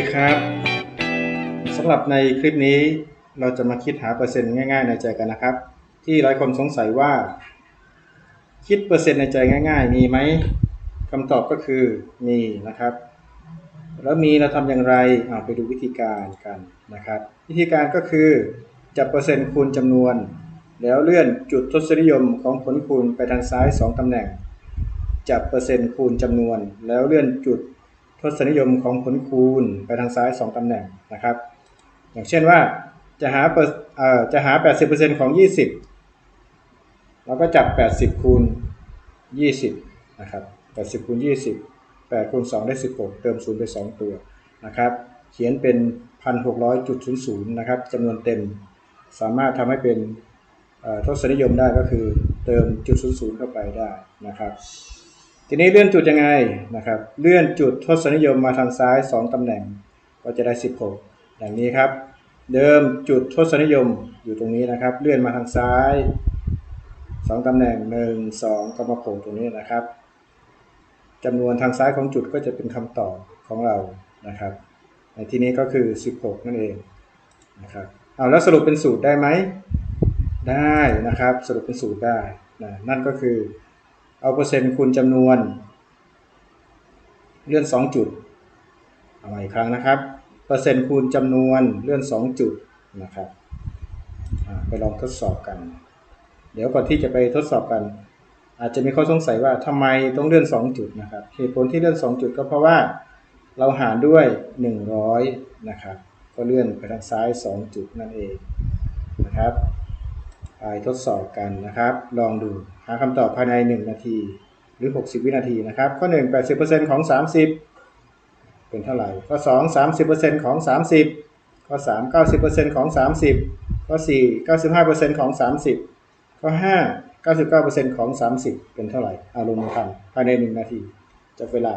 ดีครับสำหรับในคลิปนี้เราจะมาคิดหาเปอร์เซ็นต์ง่าย ๆ ในใจกันนะครับ ที่หลายคนสงสัยว่า คิดเปอร์เซ็นต์ในใจง่าย ๆ มีไหมคำตอบก็คือมีนะครับ แล้วมีเราทำอย่างไรเอาไปดูวิธีการกันนะครับ วิธีการก็คือจับเปอร์เซ็นต์คูณจำนวน แล้วเลื่อนจุดทศนิยมของผลคูณไปทางซ้าย 2ตำแหน่ง จับเปอร์เซ็นต์คูณจำนวน แล้วเลื่อนจุด ทศนิยมของผลคูณไปทางซ้าย 2ตำแหน่งนะครับ อย่างเช่นว่าจะหาเปอร์เอ่อจะหา 80%ของ 20 เราก็จับ 80 คูณ 20 นะครับ 80 คูณ 20 8คูณ2ได้ 16 เติม 0 ไป 2 ตัวนะครับ เขียนเป็น 1,600.00 นะครับจำนวนเต็ม สามารถทำให้เป็นทศนิยมได้ก็คือเติมจุด00 เข้าไปได้นะครับ ทีนี้เลื่อนจุดยังไงนะครับ เลื่อนจุดทศนิยมมาทางซ้าย 2 ตำแหน่งก็จะได้ 16 อย่างนี้ครับ เดิมจุดทศนิยมอยู่ตรงนี้นะครับ เลื่อนมาทางซ้าย 2 ตำแหน่ง 1 2 ก็มาโผล่ตรงนี้นะครับจำนวนทางซ้ายของจุดก็จะเป็นคำตอบของเรานะครับ ในที่นี้ก็คือ 16 นั่นเองนะครับเอาแล้วสรุปเป็นสูตรได้ไหมได้นะครับ สรุปเป็นสูตรได้นะนั่นก็คือ เอาเปอร์เซ็นต์คูณจำนวน เลื่อน 2 จุดเอาใหม่อีกครั้งนะครับ เปอร์เซ็นต์คูณจำนวนเลื่อน 2 จุดนะครับไปลองทดสอบกัน เดี๋ยวก่อนที่จะไปทดสอบกัน อาจจะมีข้อสงสัยว่าทำไมต้องเลื่อน 2 จุดนะครับ เหตุผลที่เลื่อน 2 จุดก็เพราะว่าเราหารด้วย 100 นะครับ ก็เลื่อนไปทางซ้าย 2 จุดนั่นเองนะครับ ไปทดสอบกันนะครับ ลองดูหาคำตอบภายใน 1 นาทีหรือ 60 วินาทีนะครับ ข้อ 1 80%ของ 30 เป็นเท่าไหร่ ข้อ 2 30%ของ 30 ข้อ 3 90%ของ 30 ข้อ 4 95%ของ 30 ข้อ 5 99%ของ 30 เป็นเท่าไหร่เอาลงมือทำภายใน 1 นาทีจับเวลา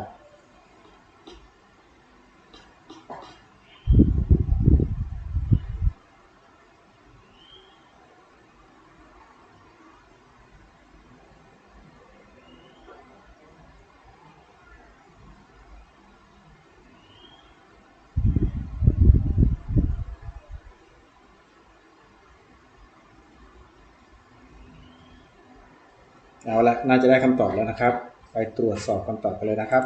เอาละน่าจะได้คำตอบแล้วนะครับ ไปตรวจสอบคำตอบกันเลยนะครับ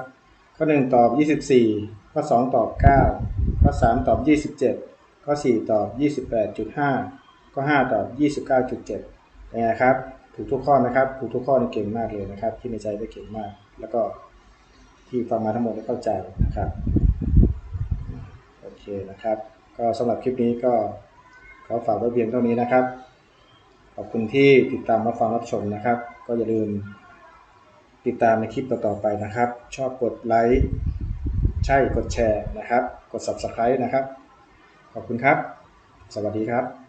ข้อ 1 ตอบ 24 ข้อ 2 ตอบ 9 ข้อ 3 ตอบ 27 ข้อ 4 ตอบ 28.5 ข้อ 5 ตอบ 29.7เป็นไงครับ ถูกทุกข้อนะครับ ถูกทุกข้อนี่เก่งมากเลยนะครับ ที่ในใจได้เก่งมาก แล้วก็ที่ฟังมาทั้งหมดได้เข้าใจนะครับโอเคนะครับ ก็สำหรับคลิปนี้ก็ขอฝากไว้เพียงเท่านี้นะครับ ขอบคุณที่ติดตามรับฟังรับชมนะครับ ก็อย่าลืมติดตามในคลิปต่อๆไปนะครับ ชอบกดไลค์ใช่กดแชร์นะครับ กด Subscribe นะครับ ขอบคุณครับ สวัสดีครับ